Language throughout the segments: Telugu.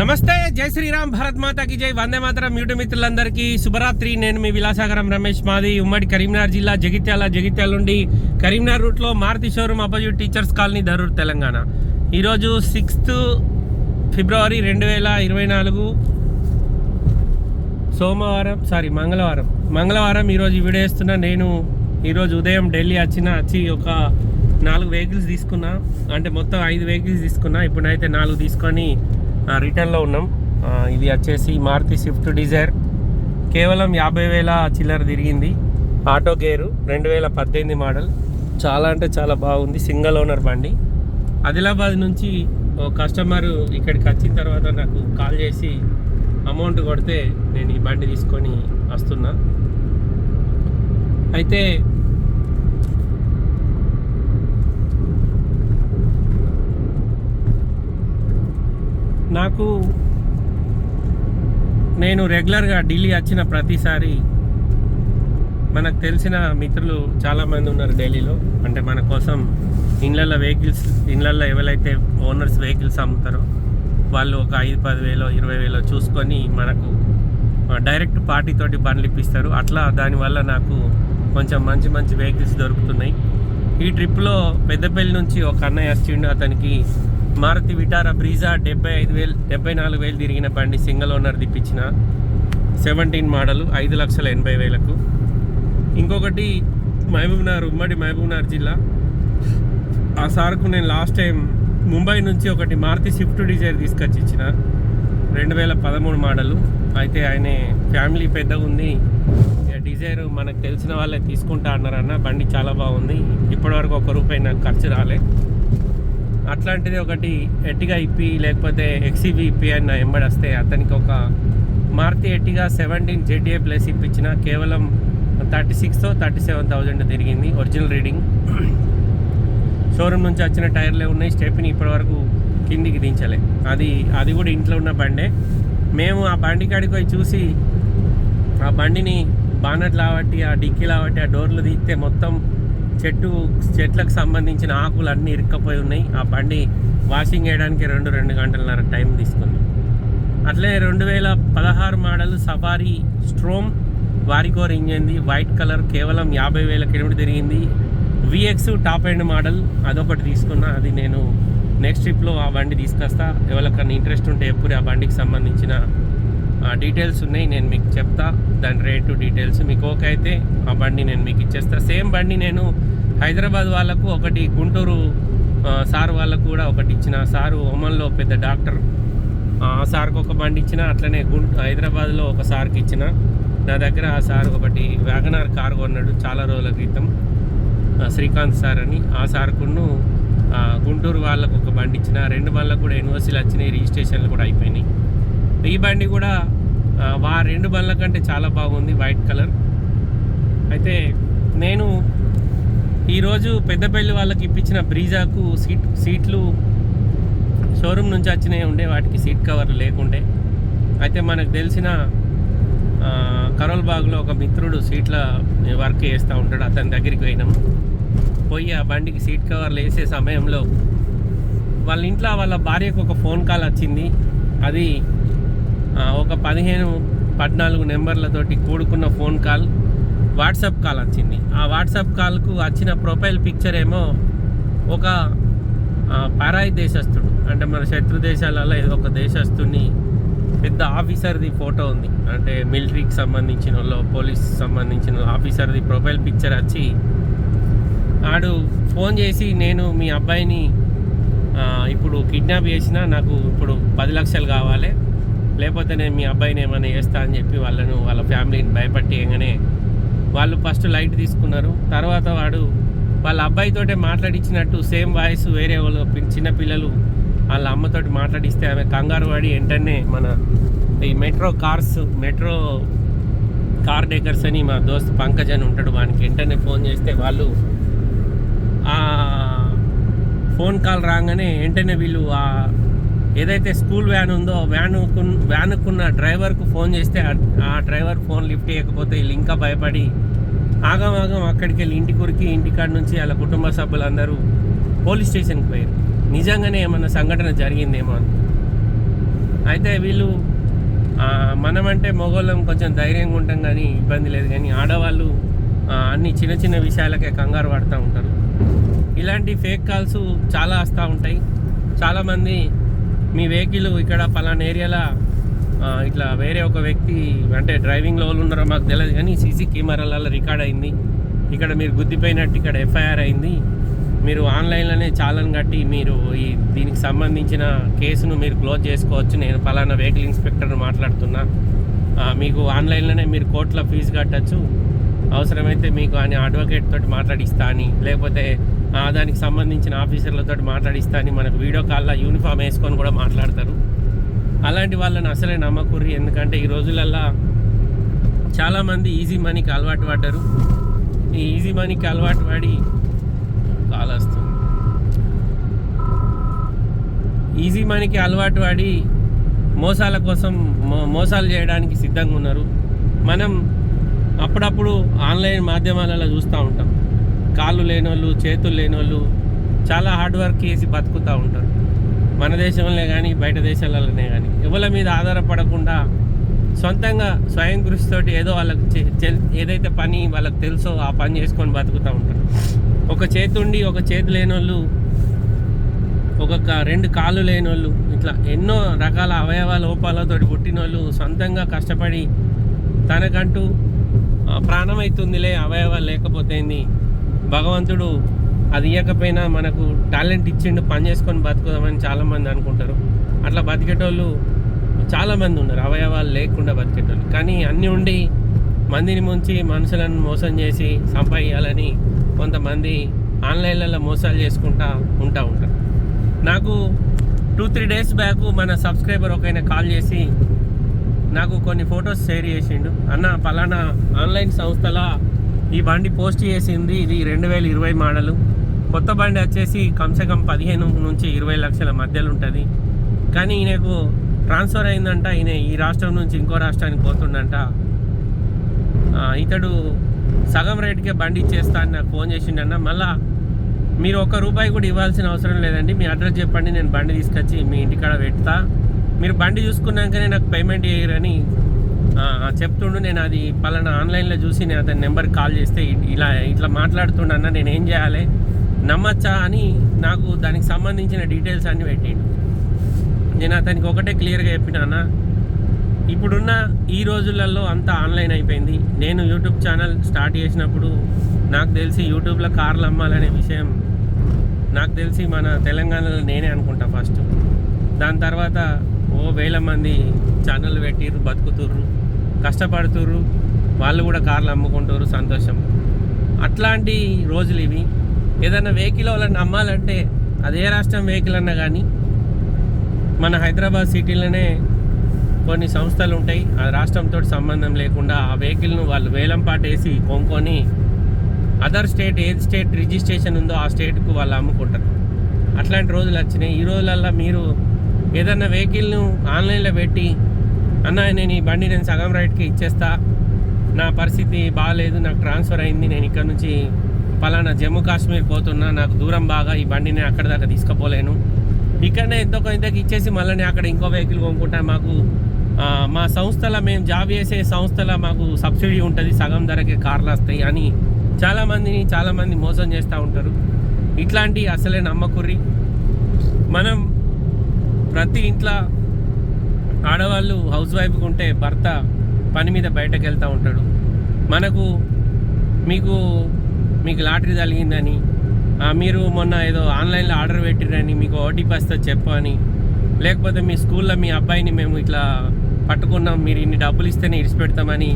నమస్తే జై శ్రీరామ్ భారత్ మాతాకి జై. వందే మాతరం యూట్యూబ్ మిత్రులందరికీ శుభరాత్రి. నేను మీ విలాసాగరం రమేష్ మాది. ఉమ్మడి కరీంనగర్ జిల్లా జగిత్యాల జగిత్యాల నుండి కరీంనగర్ రూట్లో Maruti showroom opposite teachers colony Dharur Telangana. ఈరోజు సిక్స్త్ ఫిబ్రవరి రెండు వేల ఇరవై నాలుగు సోమవారం సారీ మంగళవారం. మంగళవారం ఈరోజు ఈ వీడియో వేస్తున్నా నేను ఈరోజు ఉదయం ఢిల్లీ వచ్చిన వచ్చి ఒక నాలుగు వెహికల్స్ తీసుకున్నా. అంటే మొత్తం ఐదు వెహికల్స్ తీసుకున్నా. ఇప్పుడైతే నాలుగు తీసుకొని రిటర్న్లో ఉన్నాం. ఇది వచ్చేసి మారుతి స్విఫ్ట్ డిజైర్ కేవలం యాభై వేల చిల్లర తిరిగింది. ఆటో గేరు రెండు వేల పద్దెనిమిది మోడల్. చాలా అంటే చాలా బాగుంది. సింగల్ ఓనర్ బండి. ఆదిలాబాద్ నుంచి ఓ కస్టమర్ ఇక్కడికి వచ్చిన తర్వాత నాకు కాల్ చేసి అమౌంట్ కొడితే నేను ఈ బండి తీసుకొని వస్తున్నా. అయితే నాకు నేను రెగ్యులర్గా ఢిల్లీ వచ్చిన ప్రతిసారి మనకు తెలిసిన మిత్రులు చాలామంది ఉన్నారు ఢిల్లీలో. అంటే మన కోసం ఇండ్లల్లో వెహికల్స్ ఇండ్లల్లో ఎవరైతే ఓనర్స్ వెహికల్స్ అమ్ముతారో వాళ్ళు ఒక ఐదు పది వేలో ఇరవై వేలో చూసుకొని మనకు డైరెక్ట్ పార్టీతోటి బండ్లు ఇప్పిస్తారు. అట్లా దానివల్ల నాకు కొంచెం మంచి మంచి వెహికల్స్ దొరుకుతున్నాయి. ఈ ట్రిప్లో పెద్దపల్లి నుంచి ఒక అన్నయ్య వచ్చిండు అతనికి మారుతి విటారా బ్రీజా డెబ్బై ఐదు వేలు డెబ్బై నాలుగు వేలు తిరిగిన బండి సింగిల్ ఓనర్ తిప్పించిన సెవెంటీన్ మోడల్ ఐదు లక్షల ఎనభై వేలకు. ఇంకొకటి మహబూబ్నగర్ ఉమ్మడి మహబూబ్నగర్ జిల్లా. ఆ సార్కు నేను లాస్ట్ టైం ముంబై నుంచి ఒకటి మారుతి స్విఫ్ట్ డిజైర్ తీసుకొచ్చి ఇచ్చిన రెండు వేల పదమూడు మోడలు. అయితే ఆయన ఫ్యామిలీ పెద్దగా ఉంది. డిజైర్ మనకు తెలిసిన వాళ్ళే తీసుకుంటా అన్నారన్న బండి చాలా బాగుంది. ఇప్పటివరకు ఒక రూపాయి నాకు ఖర్చు రాలే. అట్లాంటిది ఒకటి ఎట్టిగా ఇప్పి లేకపోతే ఎక్సీబీ ఇప్పి అని నా ఎంబడి వస్తే అతనికి ఒక మారుతి ఎట్టిగా సెవెంటీన్ జెడ్ఏ ప్లస్ ఇప్పించిన కేవలం thirty six thirty seven thousand తిరిగింది ఒరిజినల్ రీడింగ్. షోరూమ్ నుంచి వచ్చిన టైర్లే ఉన్నాయి స్టెప్ని ఇప్పటివరకు కిందికి దించలే. అది అది కూడా ఇంట్లో ఉన్న బండే. మేము ఆ బండి కాడికి పోయి చూసి ఆ బండిని బానట్ లావట్టి ఆ డిక్కీ లావట్టి ఆ డోర్లు తీస్తే మొత్తం చెట్టు చెట్లకు సంబంధించిన ఆకులు అన్నీ ఇరుక్కపోయి ఉన్నాయి. ఆ బండి వాషింగ్ వేయడానికి రెండు రెండు గంటలన్నర టైం తీసుకుంది. అట్లే రెండు వేల పదహారు మోడల్ సఫారీ స్ట్రోమ్ వారికోర్ ఇంజన్ది. వైట్ కలర్ కేవలం యాభై వేల కిలోమీటర్ తిరిగింది. విఎక్స్ టాప్ ఎండ్ మోడల్ అదొకటి తీసుకున్నా. అది నేను నెక్స్ట్ ట్రిప్లో ఆ బండి తీసుకొస్తా. ఎవరికన్నా ఇంట్రెస్ట్ ఉంటే ఎప్పుడు ఆ బండికి సంబంధించిన డీటెయిల్స్ ఉన్నాయి నేను మీకు చెప్తా. దాని రేటు డీటెయిల్స్ మీకు ఓకే అయితే ఆ బండి నేను మీకు ఇచ్చేస్తా. సేమ్ బండి నేను హైదరాబాద్ వాళ్ళకు ఒకటి గుంటూరు సార్ వాళ్ళకు కూడా ఒకటి ఇచ్చిన. సారు ఒమన్లో పెద్ద డాక్టర్. ఆ సార్కి ఒక బండి ఇచ్చిన అట్లనే గుంట హైదరాబాద్లో ఒక సార్కి ఇచ్చిన. నా దగ్గర ఆ సార్ ఒకటి వ్యాగనార్ కార్ కొన్నాడు చాలా రోజుల క్రితం. శ్రీకాంత్ సార్ అని. ఆ సార్కును గుంటూరు వాళ్ళకు ఒక బండి ఇచ్చిన. రెండు బండ్లకు కూడా యూనివర్సిటీలు వచ్చినాయి రిజిస్ట్రేషన్లు కూడా అయిపోయినాయి. ఈ బండి కూడా వా రెండు బండ్ల కంటే చాలా బాగుంది వైట్ కలర్. అయితే నేను ఈరోజు పెద్దపల్లి వాళ్ళకి ఇప్పించిన బ్రీజాకు సీట్ సీట్లు షోరూమ్ నుంచి వచ్చినాయి ఉండే వాటికి సీట్ కవర్లు లేకుండే. అయితే మనకు తెలిసిన కరోల్బాగ్లో కరోల్ బాగ్లో ఒక మిత్రుడు సీట్ల వర్క్ చేస్తూ ఉంటాడు అతని దగ్గరికి పోయినాం. పోయి ఆ బండికి సీట్ కవర్లు వేసే సమయంలో వాళ్ళ ఇంట్లో వాళ్ళ భార్యకు ఒక ఫోన్ కాల్ వచ్చింది. అది ఒక పదిహేను పద్నాలుగు నెంబర్లతోటి కూడుకున్న ఫోన్ కాల్ వాట్సాప్ కాల్ వచ్చింది. ఆ వాట్సాప్ కాల్కు వచ్చిన ప్రొఫైల్ పిక్చర్ ఏమో ఒక పరాయి దేశస్థుడు. అంటే మన శత్రు దేశాలలో ఏదో ఒక దేశస్థుని పెద్ద ఆఫీసర్ది ఫోటో ఉంది. అంటే మిలిటరీకి సంబంధించిన వాళ్ళు పోలీస్ సంబంధించిన ఆఫీసర్ది ప్రొఫైల్ పిక్చర్ వచ్చి ఆడు ఫోన్ చేసి నేను మీ అబ్బాయిని ఇప్పుడు కిడ్నాప్ చేసిన నాకు ఇప్పుడు పది లక్షలు కావాలి. లేకపోతే నేను మీ అబ్బాయిని ఏమైనా చేస్తా అని చెప్పి వాళ్ళను వాళ్ళ ఫ్యామిలీని భయపట్టేయగానే వాళ్ళు ఫస్ట్ లైట్ తీసుకున్నారు. తర్వాత వాడు వాళ్ళ అబ్బాయితోటే మాట్లాడించినట్టు సేమ్ వాయిస్ వేరే వాళ్ళు చిన్నపిల్లలు చిన్న పిల్లలు వాళ్ళ అమ్మతోటి మాట్లాడిస్తే ఆమె కంగారు పడి వెంటనే మన ఈ metro cars metro car decors అని మా దోస్త్ పంకజ్ అని ఉంటాడు. వానికి వెంటనే ఫోన్ చేస్తే వాళ్ళు ఫోన్ కాల్ రాగానే వెంటనే వీళ్ళు ఆ ఏదైతే స్కూల్ వ్యాన్ ఉందో వ్యాన్ వ్యాన్కున్న డ్రైవర్కు ఫోన్ చేస్తే ఆ- డ్రైవర్ ఫోన్ లిఫ్ట్ చేయకపోతే వీళ్ళు ఇంకా భయపడి ఆగమాగం అక్కడికి వెళ్ళి ఇంటి కొరికి ఇంటికాడ నుంచి వాళ్ళ కుటుంబ సభ్యులందరూ పోలీస్ స్టేషన్కి పోయారు. నిజంగానే ఏమన్నా సంఘటన జరిగిందేమో అని. అయితే వీళ్ళు మనమంటే మగవాళ్ళం కొంచెం ధైర్యంగా ఉంటాం కానీ ఇబ్బంది లేదు. కానీ ఆడవాళ్ళు అన్ని చిన్న చిన్న విషయాలకే కంగారు పడుతూ ఉంటారు. ఇలాంటి ఫేక్ కాల్స్ చాలా వస్తూ ఉంటాయి. చాలామంది మీ వెహికల్ ఇక్కడ పలానా ఏరియాలో ఇట్లా వేరే ఒక వ్యక్తి అంటే డ్రైవింగ్లో వాళ్ళు ఉన్నారో మాకు తెలియదు కానీ సీసీ కెమెరాలలో రికార్డ్ అయింది. ఇక్కడ మీరు గుద్దిపోయినట్టు ఇక్కడ ఎఫ్ఐఆర్ అయింది. మీరు ఆన్లైన్లోనే చాలని కట్టి మీరు ఈ దీనికి సంబంధించిన కేసును మీరు క్లోజ్ చేసుకోవచ్చు. నేను పలానా వెహికల్ ఇన్స్పెక్టర్ మాట్లాడుతున్నా. మీకు ఆన్లైన్లోనే మీరు కోర్టులో ఫీజు కట్టచ్చు. అవసరమైతే మీకు అని అడ్వకేట్ తోటి మాట్లాడిస్తా అని. లేకపోతే దానికి సంబంధించిన ఆఫీసర్లతో మాట్లాడిస్తా అని మనకు వీడియో కాల్లో యూనిఫామ్ వేసుకొని కూడా మాట్లాడతారు. అలాంటి వాళ్ళని అసలే నమ్మకూర్రి ఎందుకంటే ఈ రోజులల్లో చాలామంది ఈజీ మనీకి అలవాటు పడ్డారు. ఈ ఈజీ మనీకి అలవాటు పడి కాల్ వస్తుంది ఈజీ మనీకి అలవాటు పడి మోసాల కోసం మో- మోసాలు చేయడానికి సిద్ధంగా ఉన్నారు. మనం అప్పుడప్పుడు ఆన్లైన్ మాధ్యమాలలో చూస్తూ ఉంటాం. కాళ్ళు లేనోళ్ళు చేతులు లేనోళ్ళు చాలా హార్డ్ వర్క్ చేసి బతుకుతూ ఉంటారు. మన దేశంలో కానీ బయట దేశాలలోనే కానీ ఎవరి మీద ఆధారపడకుండా సొంతంగా స్వయం కృషితోటి ఏదో వాళ్ళకి చే- ఏదైతే పని వాళ్ళకి తెలుసో ఆ పని చేసుకొని బతుకుతూ ఉంటారు. ఒక చేతి ఉండి ఒక చేతి లేని వాళ్ళు ఒక్కొక్క రెండు కాళ్ళు లేని వాళ్ళు ఇట్లా ఎన్నో రకాల అవయవ లోపాలతో పుట్టిన వాళ్ళు సొంతంగా కష్టపడి తనకంటూ ప్రాణమైతుందిలే ప్రాణం అవుతుందిలే అవయవాలు లేకపోతేంది భగవంతుడు అది ఇవ్వకపోయినా మనకు టాలెంట్ ఇచ్చిండు పని చేసుకొని బతుకుదామని చాలామంది అనుకుంటారు. అట్లా బతికేటోళ్ళు చాలామంది ఉన్నారు అవయవాలు లేకుండా బతికేటోళ్ళు. కానీ అన్నీ ఉండి మందిని ముంచి మనుషులను మోసం చేసి సంపాదించాలని కొంతమంది ఆన్లైన్లలో మోసాలు చేసుకుంటా ఉంటా ఉంటారు. నాకు టూ త్రీ డేస్ బ్యాక్ మన సబ్స్క్రైబర్ ఒక కాల్ చేసి నాకు కొన్ని ఫొటోస్ షేర్ చేసిండు. అన్న పలానా ఆన్లైన్ సంస్థల ఈ బండి పోస్ట్ చేసింది ఇది రెండు వేల ఇరవై మోడలు. కొత్త బండి వచ్చేసి కమ్సకం పదిహేను నుంచి ఇరవై లక్షల మధ్యలో ఉంటుంది. కానీ ఈయనకు ట్రాన్స్ఫర్ అయిందంట ఈయన ఈ రాష్ట్రం నుంచి ఇంకో రాష్ట్రానికి పోతుండంట. ఇతడు సగం రేటుకే బండి ఇచ్చేస్తా అని నాకు ఫోన్ చేసిండన్న. మళ్ళా మీరు ఒక్క రూపాయి కూడా ఇవ్వాల్సిన అవసరం లేదండి. మీ అడ్రస్ చెప్పండి నేను బండి తీసుకొచ్చి మీ ఇంటికాడ పెడతా. మీరు బండి చూసుకున్నాకనే నాకు పేమెంట్ చేయరని చెప్తుండు నేను అది పలానా ఆన్లైన్లో చూసి నేను అతని నెంబర్కి కాల్ చేస్తే ఇ- ఇలా ఇట్లా మాట్లాడుతుండన్న నేను ఏం చేయాలి? నమ్మచ్చా అని నాకు దానికి సంబంధించిన డీటెయిల్స్ అన్నీ పెట్టిండు. నేను అతనికి ఒకటే క్లియర్గా చెప్పినాన్న ఇప్పుడున్న ఈ రోజులలో అంతా ఆన్లైన్ అయిపోయింది. నేను యూట్యూబ్ ఛానల్ స్టార్ట్ చేసినప్పుడు నాకు తెలిసి యూట్యూబ్లో కార్లు అమ్మాలనే విషయం నాకు తెలిసి మన తెలంగాణలో నేనే అనుకుంటా ఫస్ట్. దాని తర్వాత ఓ వేల మంది ఛానల్ పెట్టిర్రు బతుకుతుర్రు. కష్టపడుతుర్రు వాళ్ళు కూడా కార్లు అమ్ముకుంటారు సంతోషం. అట్లాంటి రోజులు ఇవి. ఏదైనా వెహికల్ వాళ్ళని అమ్మాలంటే అదే రాష్ట్రం వెహికల్ అన్నా కానీ మన హైదరాబాద్ సిటీలోనే కొన్ని సంస్థలు ఉంటాయి. ఆ రాష్ట్రంతో సంబంధం లేకుండా ఆ వెహికల్ను వాళ్ళు వేలం పాట వేసి కొనుక్కొని అదర్ స్టేట్ ఏది స్టేట్ రిజిస్ట్రేషన్ ఉందో ఆ స్టేట్కు వాళ్ళు అమ్ముకుంటారు. అట్లాంటి రోజులు వచ్చినాయి. ఈ రోజులల్లో మీరు ఏదన్నా వెహికల్ను ఆన్లైన్లో పెట్టి అన్న నేను ఈ బండి నేను సగం రైట్కి ఇచ్చేస్తా. నా పరిస్థితి బాగాలేదు నాకు ట్రాన్స్ఫర్ అయింది. నేను ఇక్కడ నుంచి పలానా జమ్మూ కాశ్మీర్ పోతున్నా. నాకు దూరం బాగా ఈ బండి నేను అక్కడ దాకా తీసుకుపోలేను. ఇక్కడనే ఎంతో కొంతకి ఇచ్చేసి మళ్ళీ అక్కడ ఇంకో వెహికల్ కొనుక్కుంటా. మాకు మా సంస్థలో మేము జాబ్ చేసే సంస్థలో మాకు సబ్సిడీ ఉంటుంది. సగం ధరకే కార్లు వస్తాయి అని చాలామందిని చాలామంది మోసం చేస్తూ ఉంటారు. ఇట్లాంటి అసలే నమ్మకుర్రి. మనం ప్రతి ఇంట్లో ఆడవాళ్ళు హౌస్ వైఫ్గా ఉంటే భర్త పని మీద బయటకు వెళ్తూ ఉంటాడు. మనకు మీకు మీకు లాటరీ తగిలిందని మీరు మొన్న ఏదో ఆన్లైన్లో ఆర్డర్ పెట్టిరని మీకు ఓటీపీ వస్తే చెప్పని లేకపోతే మీ స్కూల్లో మీ అబ్బాయిని మేము ఇట్లా పట్టుకున్నాం మీరు ఇన్ని డబ్బులు ఇస్తేనే ఇడిచిపెడతామని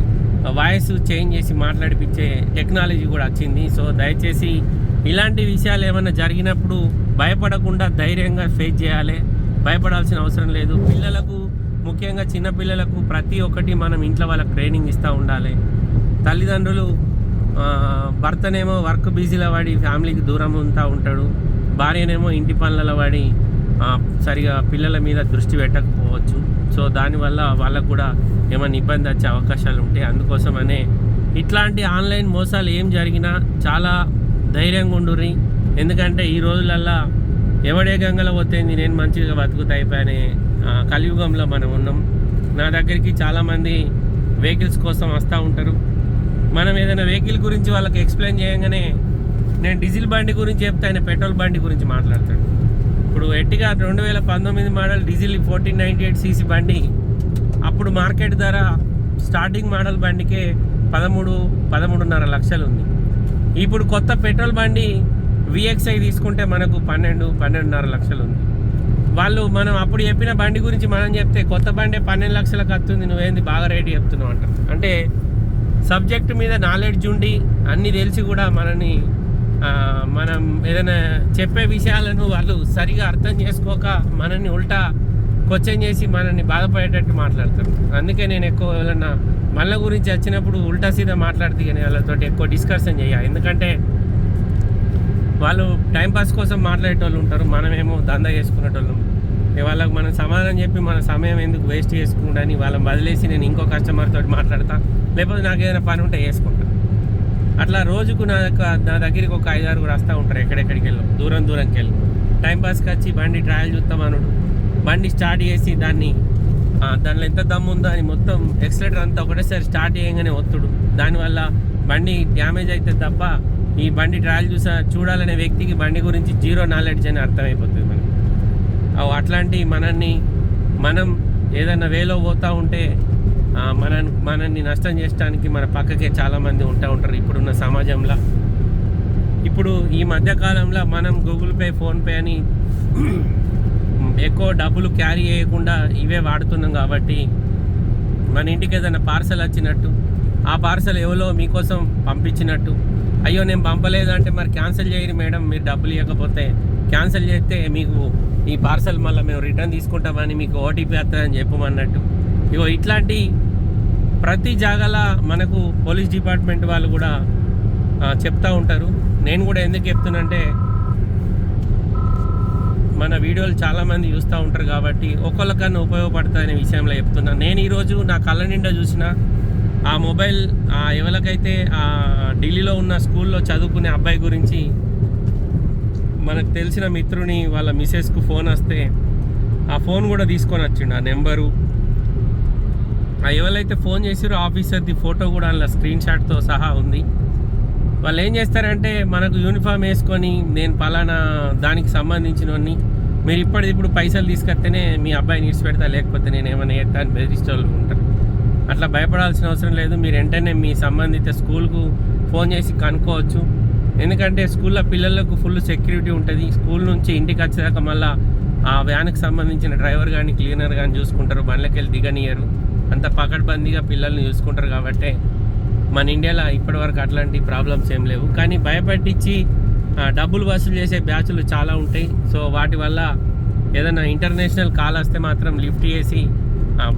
వాయిస్ చేంజ్ చేసి మాట్లాడిపించే టెక్నాలజీ కూడా వచ్చింది. సో దయచేసి ఇలాంటి విషయాలు ఏమైనా జరిగినప్పుడు భయపడకుండా ధైర్యంగా ఫేస్ చేయాలి. భయపడాల్సిన అవసరం లేదు. పిల్లలకు ముఖ్యంగా చిన్నపిల్లలకు ప్రతి ఒక్కటి మనం ఇంట్లో వాళ్ళకి ట్రైనింగ్ ఇస్తూ ఉండాలి. తల్లిదండ్రులు భర్తనేమో వర్క్ బిజీలో పడి ఫ్యామిలీకి దూరం ఉంటా ఉంటాడు. భార్యనేమో ఇంటి పనులలో పడి సరిగా పిల్లల మీద దృష్టి పెట్టకపోవచ్చు. సో దానివల్ల వాళ్ళకు కూడా ఏమైనా ఇబ్బంది వచ్చే అవకాశాలు ఉంటాయి. అందుకోసమనే ఇట్లాంటి ఆన్లైన్ మోసాలు ఏం జరిగినా చాలా ధైర్యంగా ఉండుర్రి. ఎందుకంటే ఈ రోజులల్లో ఎవడే గంగలో పోతేంది నేను మంచిగా బతుకుతా అయిపోయానే కలియుగంలో మనం ఉన్నాం. నా దగ్గరికి చాలామంది వెహికల్స్ కోసం వస్తూ ఉంటారు. మనం ఏదైనా వెహికల్ గురించి వాళ్ళకి ఎక్స్ప్లెయిన్ చేయగానే నేను డీజిల్ బండి గురించి చెప్తే ఆయన పెట్రోల్ బండి గురించి మాట్లాడతాడు. ఇప్పుడు ఎట్టిగా రెండు వేల పంతొమ్మిది model diesel fourteen ninety eight CC బండి అప్పుడు మార్కెట్ ధర స్టార్టింగ్ మోడల్ బండికే పదమూడు పదమూడున్నర లక్షలు ఉంది. ఇప్పుడు కొత్త పెట్రోల్ బండి విఎక్స్ఐ తీసుకుంటే మనకు పన్నెండు పన్నెండున్నర లక్షలు ఉంది. వాళ్ళు మనం అప్పుడు చెప్పిన బండి గురించి మనం చెప్తే కొత్త బండి పన్నెండు లక్షలకు వస్తుంది నువ్వేంది బాగా రేటు చెప్తున్నావు అంటారు. అంటే సబ్జెక్ట్ మీద నాలెడ్జ్ ఉండి అన్నీ తెలిసి కూడా మనని మనం ఏదైనా చెప్పే విషయాలను వాళ్ళు సరిగా అర్థం చేసుకోక మనల్ని ఉల్టా క్వశ్చన్ చేసి మనల్ని బాధపడేటట్టు మాట్లాడతారు. అందుకే నేను ఎక్కువ ఎవరన్నా మళ్ళీ గురించి వచ్చినప్పుడు ఉల్టా సీదా మాట్లాడితే కానీ వాళ్ళతో ఎక్కువ డిస్కషన్ చేయాలి ఎందుకంటే వాళ్ళు టైంపాస్ కోసం మాట్లాడేటోళ్ళు ఉంటారు మనమేమో దందా చేసుకునేటోళ్ళం. ఇక వాళ్ళకి మనం సమాధానం చెప్పి మన సమయం ఎందుకు వేస్ట్ చేసుకుంటాని వాళ్ళని వదిలేసి నేను ఇంకో కస్టమర్తో మాట్లాడతా లేకపోతే నాకు ఏదైనా పని ఉంటే వేసుకుంటా అట్లా రోజుకు నా నా దగ్గరికి ఒక ఐదారు కూడా వస్తూ ఉంటారు ఎక్కడెక్కడికి వెళ్ళాం దూరం దూరంకి వెళ్ళి టైంపాస్కి వచ్చి బండి ట్రయల్ చూస్తామనుడు బండి స్టార్ట్ చేసి దాన్ని దానిలో ఎంత దమ్ము ఉందో అని మొత్తం ఎక్సలేటర్ అంతా ఒకటేసారి స్టార్ట్ చేయగానే ఒత్తుడు. దానివల్ల బండి డ్యామేజ్ అయితే తప్ప ఈ బండి ట్రయల్ చూసా చూడాలనే వ్యక్తికి బండి గురించి జీరో నాలెడ్జ్ అని అర్థమైపోతుంది మనకి. అట్లాంటి మనల్ని మనం ఏదైనా వేలో పోతూ ఉంటే మన మనల్ని నష్టం చేయడానికి మన పక్కకే చాలామంది ఉంటూ ఉంటారు ఇప్పుడున్న సమాజంలో. ఇప్పుడు ఈ మధ్యకాలంలో మనం గూగుల్ పే ఫోన్పే అని ఎక్కువ డబ్బులు క్యారీ చేయకుండా ఇవే వాడుతున్నాం కాబట్టి మన ఇంటికి ఏదైనా పార్సల్ వచ్చినట్టు ఆ పార్సల్ ఎవరో మీకోసం పంపించినట్టు అయ్యో నేను పంపలేదు అంటే మరి క్యాన్సిల్ చేయరు మేడం. మీరు డబ్బులు ఇవ్వకపోతే క్యాన్సిల్ చేస్తే మీకు ఈ పార్సల్ మళ్ళీ మేము రిటర్న్ తీసుకుంటామని మీకు ఓటీపీ వస్తుందని చెప్పమన్నట్టు. ఇగో ఇట్లాంటి ప్రతి జాగాల మనకు పోలీస్ డిపార్ట్మెంట్ వాళ్ళు కూడా చెప్తూ ఉంటారు. నేను కూడా ఎందుకు చెప్తున్నంటే మన వీడియోలు చాలామంది చూస్తూ ఉంటారు కాబట్టి ఒకళ్ళకన్నా ఉపయోగపడుతుందనే విషయంలో చెప్తున్నాను నేను ఈరోజు నా కళ్ళ నిండా చూసిన ఆ మొబైల్ ఆ ఎవరికైతే ఆ ఢిల్లీలో ఉన్న స్కూల్లో చదువుకునే అబ్బాయి గురించి మనకు తెలిసిన మిత్రుని వాళ్ళ మిసెస్కు ఫోన్ వస్తే ఆ ఫోన్ కూడా తీసుకొని వచ్చిండు ఆ నెంబరు. ఆ ఎవరైతే ఫోన్ చేసారో ఆఫీసర్ది ఫోటో కూడా అందులో స్క్రీన్ షాట్తో సహా ఉంది. వాళ్ళు ఏం చేస్తారంటే మనకు యూనిఫామ్ వేసుకొని నేను పలానా దానికి సంబంధించినవన్నీ మీరు ఇప్పటిది ఇప్పుడు పైసలు తీసుకొస్తేనే మీ అబ్బాయిని ఇడిచిపెడతా లేకపోతే నేను ఏమైనా ఎత్తా అని బెదిరిస్తే వాళ్ళు ఉంటారు. అట్లా భయపడాల్సిన అవసరం లేదు. మీరు వెంటనే మీ సంబంధిత స్కూల్కు ఫోన్ చేసి కనుక్కోవచ్చు. ఎందుకంటే స్కూల్లో పిల్లలకు ఫుల్ సెక్యూరిటీ ఉంటుంది. స్కూల్ నుంచి ఇంటికి వచ్చేదాకా మళ్ళీ ఆ వ్యాన్కి సంబంధించిన డ్రైవర్ కానీ క్లీనర్ కానీ చూసుకుంటారు. బండ్లకి వెళ్ళి దిగనియరు. అంత పకడ్బందీగా పిల్లల్ని చూసుకుంటారు కాబట్టి మన ఇండియాలో ఇప్పటివరకు అట్లాంటి ప్రాబ్లమ్స్ ఏం లేవు. కానీ భయపెట్టించి డబ్బులు వసూలు చేసే బ్యాచ్లు చాలా ఉంటాయి. సో వాటి వల్ల ఏదైనా ఇంటర్నేషనల్ కాల్ వస్తే మాత్రం లిఫ్ట్ చేసి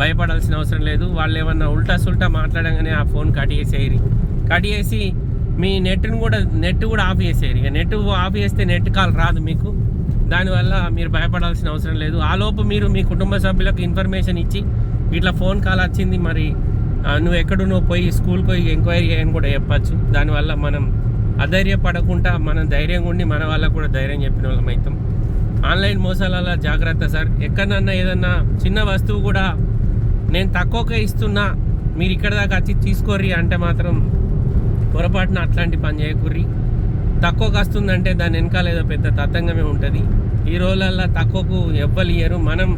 భయపడాల్సిన అవసరం లేదు. వాళ్ళు ఏమన్నా ఉల్టా సుల్టా మాట్లాడంగానే ఆ ఫోన్ కట్ చేసేయరు. కట్ చేసి మీ నెట్ను కూడా నెట్ కూడా ఆఫ్ చేసేయరు. ఇక నెట్ ఆఫ్ చేస్తే నెట్ కాల్ రాదు మీకు. దానివల్ల మీరు భయపడాల్సిన అవసరం లేదు. ఆ లోపు మీరు మీ కుటుంబ సభ్యులకు ఇన్ఫర్మేషన్ ఇచ్చి ఇట్లా ఫోన్ కాల్ వచ్చింది మరి నువ్వు ఎక్కడున్నో పోయి స్కూల్కి పోయి ఎంక్వైరీ చేయని కూడా చెప్పచ్చు. దానివల్ల మనం అధైర్యపడకుండా మనం ధైర్యంగా ఉండి మన వాళ్ళకు కూడా ధైర్యం చెప్పిన వాళ్ళం అవుతాం. ఆన్లైన్ మోసాల జాగ్రత్త సార్. ఎక్కడన్నా ఏదన్నా చిన్న వస్తువు కూడా నేను తక్కువకే ఇస్తున్నా మీరు ఇక్కడ దాకా వచ్చి తీసుకోర్రి అంటే మాత్రం పొరపాటున అట్లాంటి పని చేయకుర్రి. తక్కువకి వస్తుందంటే దాని వెనకాల ఏదో పెద్ద తతంగమే ఉంటుంది. ఈ రోజులల్లో తక్కువకు ఎవ్వరు ఇయ్యరు. మనం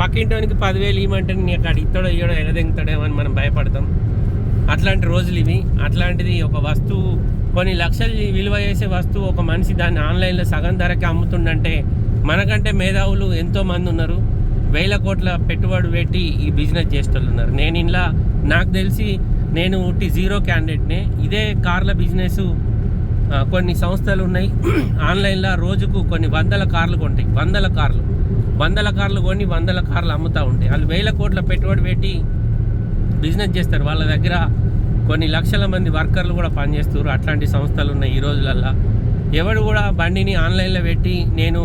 పక్కింటోనికి పదివేలు ఇవ్వమంటే నీకు అక్కడ ఇత్తడో ఇయ్యడో ఎగదెంగుతాడేమో అని మనం భయపడతాం. అట్లాంటి రోజులు ఇవి. అట్లాంటిది ఒక వస్తువు కొన్ని లక్షలు విలువ చేసే వస్తువు ఒక మనిషి దాన్ని ఆన్లైన్లో సగం ధరకి అమ్ముతుండంటే మనకంటే మేధావులు ఎంతో మంది ఉన్నారు. వేల కోట్ల పెట్టుబడి పెట్టి ఈ బిజినెస్ చేసేటోళ్ళు ఉన్నారు నేను ఇలా నాకు తెలిసి నేను ఉట్టి జీరో క్యాండిడేట్నే. ఇదే కార్ల బిజినెస్ కొన్ని సంస్థలు ఉన్నాయి. ఆన్లైన్లో రోజుకు కొన్ని వందల కార్లు కొంటాయి. వందల కార్లు. వందల కార్లు కొని వందల కార్లు అమ్ముతూ ఉంటాయి. వాళ్ళు వేల కోట్ల పెట్టుబడి పెట్టి బిజినెస్ చేస్తారు. వాళ్ళ దగ్గర కొన్ని లక్షల మంది వర్కర్లు కూడా పనిచేస్తారు అట్లాంటి సంస్థలు ఉన్నాయి ఈ రోజులల్లో. ఎవడు కూడా బండిని ఆన్లైన్లో పెట్టి నేను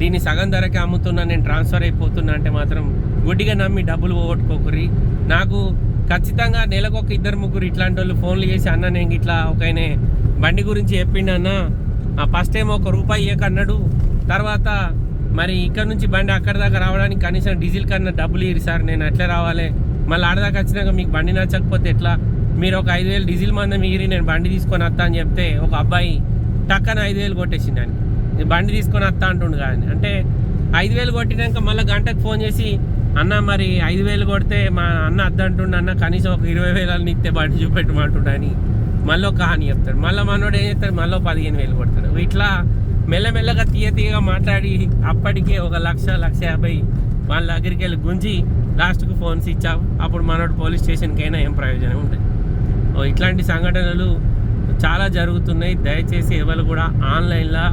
దీన్ని సగం ధరకే అమ్ముతున్నా నేను ట్రాన్స్ఫర్ అయిపోతున్నా అంటే మాత్రం గుడ్డిగా నమ్మి డబ్బులు పోగొట్టుకోకరి నాకు ఖచ్చితంగా నెలకు ఒక ఇద్దరు ముగ్గురు ఇట్లాంటి వాళ్ళు ఫోన్లు చేసి అన్న నేను ఇట్లా ఒక ఆయన బండి గురించి చెప్పిండు అన్న. ఆ ఫస్ట్ టైం ఒక రూపాయి ఇయ్యక తర్వాత మరి ఇక్కడ నుంచి బండి అక్కడ దాకా రావడానికి కనీసం డీజిల్ కన్నా డబ్బులు ఇరు సార్. నేను ఎట్లా రావాలి. మళ్ళీ ఆడదాకా వచ్చినాక మీకు బండి నచ్చకపోతే ఎట్లా? మీరు ఒక ఐదు వేలు డీజిల్ మందం ఇరి నేను బండి తీసుకొని వస్తా అని చెప్తే ఒక అబ్బాయి టక్కన ఐదు వేలు కొట్టేసింది బండి తీసుకొని వస్తా అంటుండు కానీ. అంటే ఐదు వేలు కొట్టినాక మళ్ళీ గంటకు ఫోన్ చేసి అన్న మరి ఐదు వేలు కొడితే మా అన్న అద్దంటుండు అన్న కనీసం ఒక ఇరవై వేలు ఇస్తే బండి చూపెట్టమంటుండ అని మళ్ళీ ఒక హాని చెప్తాడు. మళ్ళీ మనోడు ఏం చేస్తాడు? మళ్ళీ పదిహేను వేలు కొడతాడు. ఇట్లా మెల్లమెల్లగా తీయ తీయగా మాట్లాడి అప్పటికే ఒక లక్ష లక్ష యాభై వాళ్ళ దగ్గరికి వెళ్ళి గుంజి లాస్ట్కు ఫోన్స్ ఇచ్చావు. అప్పుడు మనోడు పోలీస్ స్టేషన్కి అయినా ఏం ప్రయోజనం ఉంటుంది ఓ ఇట్లాంటి సంఘటనలు చాలా జరుగుతున్నాయి. దయచేసి ఎవరు కూడా ఆన్లైన్లో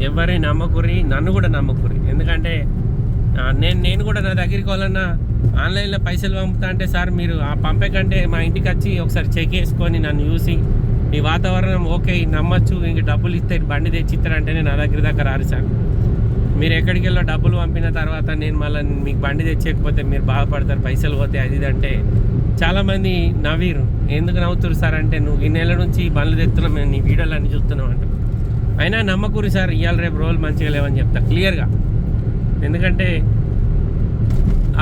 ఎవరిని నమ్మకురి నన్ను కూడా నమ్మకురి. ఎందుకంటే నేను నేను కూడా నా దగ్గరికి వాళ్ళన్నా ఆన్లైన్లో పైసలు పంపుతా అంటే సార్ మీరు ఆ పంపే కంటే మా ఇంటికి వచ్చి ఒకసారి చెక్ చేసుకొని నన్ను చూసి ఈ వాతావరణం ఓకే నమ్మచ్చు ఇంక డబ్బులు ఇస్తే బండి తెచ్చి ఇస్తారంటేనే నా దగ్గర దగ్గర రారు సార్. మీరు ఎక్కడికి వెళ్ళో డబ్బులు పంపిన తర్వాత నేను మళ్ళీ మీకు బండి తెచ్చేయకపోతే మీరు బాధపడతారు పైసలు పోతే అది ఇది అంటే. చాలామంది నవ్వీరు ఎందుకు నవ్వుతురు సార్? అంటే నువ్వు ఈ నెల నుంచి బండ్లు తెస్తున్నాం మేము నీ వీడియోలు అన్ని చూస్తున్నాం అంట అయినా నమ్మకూరి సార్ ఇవాళ రేపు రోజులు మంచిగా లేవని చెప్తా క్లియర్గా. ఎందుకంటే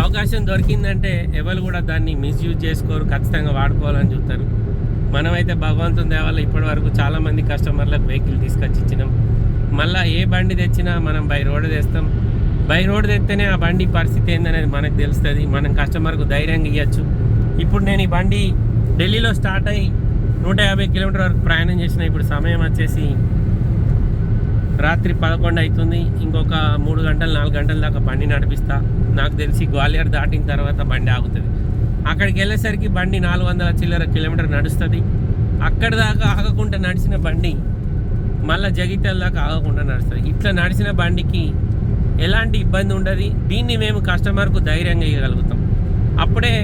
అవకాశం దొరికిందంటే ఎవరు కూడా దాన్ని మిస్యూజ్ చేసుకోరు ఖచ్చితంగా వాడుకోవాలని చూస్తారు. మనమైతే భగవంతుని దేవాల ఇప్పటి వరకు చాలామంది కస్టమర్లకు వెహికల్ తీసుకొచ్చి ఇచ్చినాం. మళ్ళీ ఏ బండి తెచ్చినా మనం బై రోడ్ తెస్తాం. బై రోడ్ తెస్తేనే ఆ బండి పరిస్థితి ఏందనేది మనకు తెలుస్తుంది. మనం కస్టమర్కు ధైర్యంగా ఇవ్వచ్చు ఇప్పుడు నేను ఈ బండి ఢిల్లీలో స్టార్ట్ అయ్యి నూట యాభై కిలోమీటర్ వరకు ప్రయాణం చేసిన ఇప్పుడు సమయం వచ్చేసి రాత్రి పదకొండు అవుతుంది ఇంకొక మూడు గంటలు నాలుగు గంటల దాకా బండి నడిపిస్తా. నాకు తెలిసి గ్వాలియర్ దాటిన తర్వాత బండి ఆగుతుంది. అక్కడికి వెళ్ళేసరికి బండి నాలుగు వందల చిల్లర కిలోమీటర్ నడుస్తుంది. అక్కడి దాకా ఆగకుండా నడిచిన బండి మళ్ళీ జగిత్యాల దాకా ఆగకుండా నడుస్తుంది. ఇట్లా నడిచిన బండికి ఎలాంటి ఇబ్బంది ఉండదు. దీన్ని మేము కస్టమర్కు ధైర్యంగా ఇవ్వగలుగుతాం అప్పుడే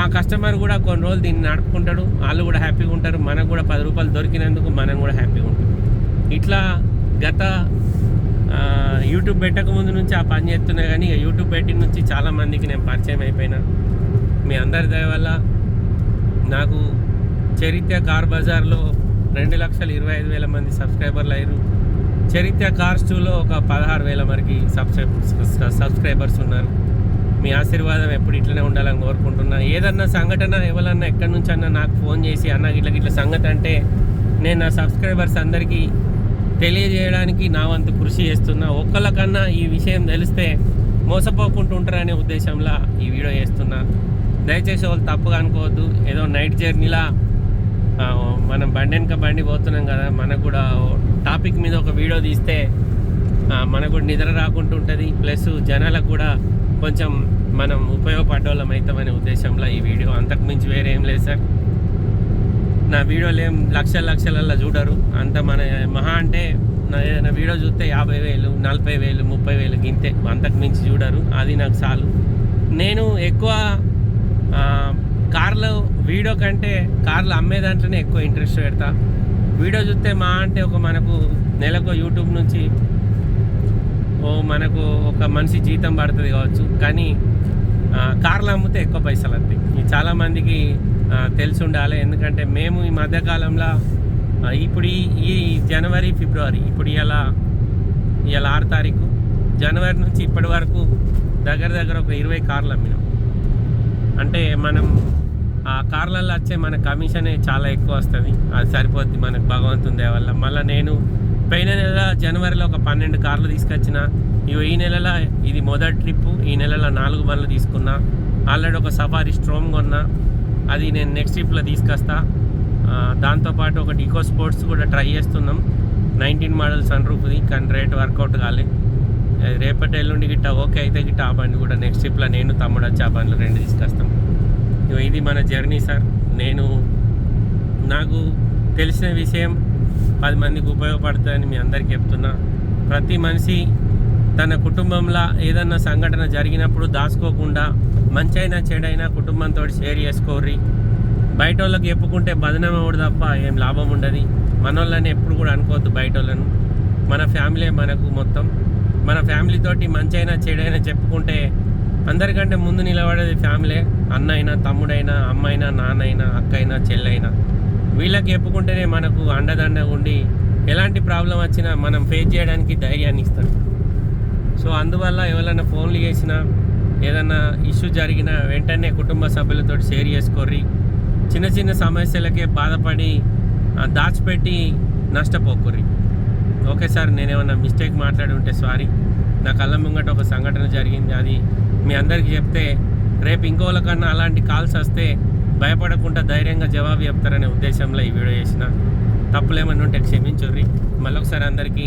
ఆ కస్టమర్ కూడా కొన్ని రోజులు దీన్ని నడుపుకుంటాడు. వాళ్ళు కూడా హ్యాపీగా ఉంటారు. మనకు కూడా పది రూపాయలు దొరికినందుకు మనం కూడా హ్యాపీగా ఉంటాం. ఇట్లా గత యూట్యూబ్ పెట్టక ముందు నుంచి ఆ పని చేస్తున్నా కానీ ఇక యూట్యూబ్ పెట్టిన నుంచి చాలా మందికి నేను పరిచయం అయిపోయినా. మీ అందరి దయ వల్ల నాకు చరిత్ర కార్ బజార్లో రెండు లక్షల ఇరవై ఐదు వేల మంది సబ్స్క్రైబర్లు అయ్యారు. చరిత్ర కార్స్ టూలో ఒక పదహారు వేల మరికి సబ్స్క్రైబర్స్ సబ్స్క్రైబర్స్ ఉన్నారు. మీ ఆశీర్వాదం ఎప్పుడు ఇట్లనే ఉండాలని కోరుకుంటున్నా. ఏదన్నా సంఘటన ఎవరన్నా ఎక్కడి నుంచి అన్నా నాకు ఫోన్ చేసి అన్న ఇట్లా ఇట్లా సంగతి అంటే నేను నా సబ్స్క్రైబర్స్ అందరికీ తెలియజేయడానికి నా వంతు కృషి చేస్తున్నా ఒక్కళ్ళకన్నా ఈ విషయం తెలిస్తే మోసపోకుండా ఉంటారనే ఉద్దేశంలో ఈ వీడియో చేస్తున్నా. దయచేసి వాళ్ళు తప్పుగా అనుకోవద్దు. ఏదో నైట్ జర్నీలా మనం బండి వెనక బండి పోతున్నాం కదా మనకు కూడా టాపిక్ మీద ఒక వీడియో తీస్తే మనకు కూడా నిద్ర రాకుండా ఉంటుంది. ప్లస్ జనాలకు కూడా కొంచెం మనం ఉపయోగపడ్డోళ్ళం అవుతామనే ఉద్దేశంలో ఈ వీడియో. అంతకు మించి వేరే ఏం లేదు సార్. నా వీడియోలు ఏం లక్షల లక్షలల్లో చూడరు. అంత మన మహా అంటే నా ఏదైనా వీడియో చూస్తే యాభై వేలు నలభై వేలు ముప్పై వేలు గింతే. అంతకు మించి చూడరు. అది నాకు చాలు. నేను ఎక్కువ కార్లో కార్లు వీడియో కంటే కార్లు అమ్మే దాంట్లోనే ఎక్కువ ఇంట్రెస్ట్ పెడతా. వీడియో చూస్తే మా అంటే ఒక మనకు నెలకు యూట్యూబ్ నుంచి ఓ మనకు ఒక మనిషి జీతం పడుతుంది కావచ్చు. కానీ కార్లు అమ్మితే ఎక్కువ పైసలు వస్తాయి. ఇది చాలామందికి తెలిసి ఉండాలి. ఎందుకంటే మేము ఈ మధ్యకాలంలో ఇప్పుడు ఈ జనవరి ఫిబ్రవరి ఇప్పుడు ఇలా ఇవాళ ఆరు తారీఖు జనవరి నుంచి ఇప్పటి వరకు దగ్గర దగ్గర ఒక ఇరవై కార్లు అమ్మినాం. అంటే మనం ఆ కార్లలో వచ్చే మన కమిషనే చాలా ఎక్కువ వస్తుంది. అది సరిపోద్ది మనకు భగవంతుని వల్ల మళ్ళీ నేను పోయిన నెల జనవరిలో ఒక పన్నెండు కార్లు తీసుకొచ్చిన ఇవి ఈ నెలలో ఇది మొదటి ట్రిప్. ఈ నెలలో నాలుగు బండ్లు తీసుకున్నా. ఆల్రెడీ ఒక సఫారీ స్ట్రోమ్ కొన్నా. అది నేను నెక్స్ట్ ట్రిప్లో తీసుకొస్తా. దాంతోపాటు ఒకటి ఈకో స్పోర్ట్స్ కూడా ట్రై చేస్తున్నాం. నైన్టీన్ మోడల్ సన్ రూఫ్ది కానీ రేట్ వర్కౌట్ కాలే. రేపటి ఎల్లుండి గిట్ట ఓకే అయితే గిట్ట ఆ బండి కూడా నెక్స్ట్ ట్రిప్లో నేను తమ్ముడు వచ్చి ఆ బండ్లు రెండు తీసుకొస్తాం. ఇది మన జర్నీ సార్. నేను నాకు తెలిసిన విషయం పది మందికి ఉపయోగపడుతుందని మీ అందరికీ చెప్తున్నా. ప్రతి మనిషి తన కుటుంబంలో ఏదన్నా సంఘటన జరిగినప్పుడు దాచుకోకుండా మంచైనా చెడైనా కుటుంబంతో షేర్ చేసుకోర్రి. బయట వాళ్ళకి చెప్పుకుంటే బదనమవుడు తప్ప ఏం లాభం ఉండదు. మనోళ్ళని ఎప్పుడు కూడా అనుకోవద్దు బయట వాళ్ళను మన ఫ్యామిలీ మనకు మొత్తం. మన ఫ్యామిలీతోటి మంచైనా చెడైనా చెప్పుకుంటే అందరికంటే ముందు నిలబడేది ఫ్యామిలీ. అన్న అయినా తమ్ముడైనా అమ్మైనా నాన్నైనా అక్కైనా చెల్లైనా. వీళ్ళకి చెప్పుకుంటేనే మనకు అండదండ ఉండి ఎలాంటి ప్రాబ్లం వచ్చినా మనం ఫేస్ చేయడానికి ధైర్యాన్ని ఇస్తారు సో అందువల్ల ఎవరైనా ఫోన్లు చేసినా ఏదైనా ఇష్యూ జరిగినా వెంటనే కుటుంబ సభ్యులతో షేర్ చేసుకోర్రి చిన్న చిన్న సమస్యలకే బాధపడి దాచిపెట్టి నష్టపోకుర్రి. ఓకే సార్ నేనేమన్నా మిస్టేక్ మాట్లాడి ఉంటే సారీ. నా కళ్ళ ముంగట ఒక సంఘటన జరిగింది. అది మీ అందరికీ చెప్తే రేపు ఇంకోళ్ళకన్నా అలాంటి కాల్స్ వస్తే భయపడకుండా ధైర్యంగా జవాబు చెప్తారనే ఉద్దేశంలో ఈ వీడియో చేసిన. తప్పులేమన్నా ఉంటే క్షమించుర్రి. మళ్ళొకసారి అందరికీ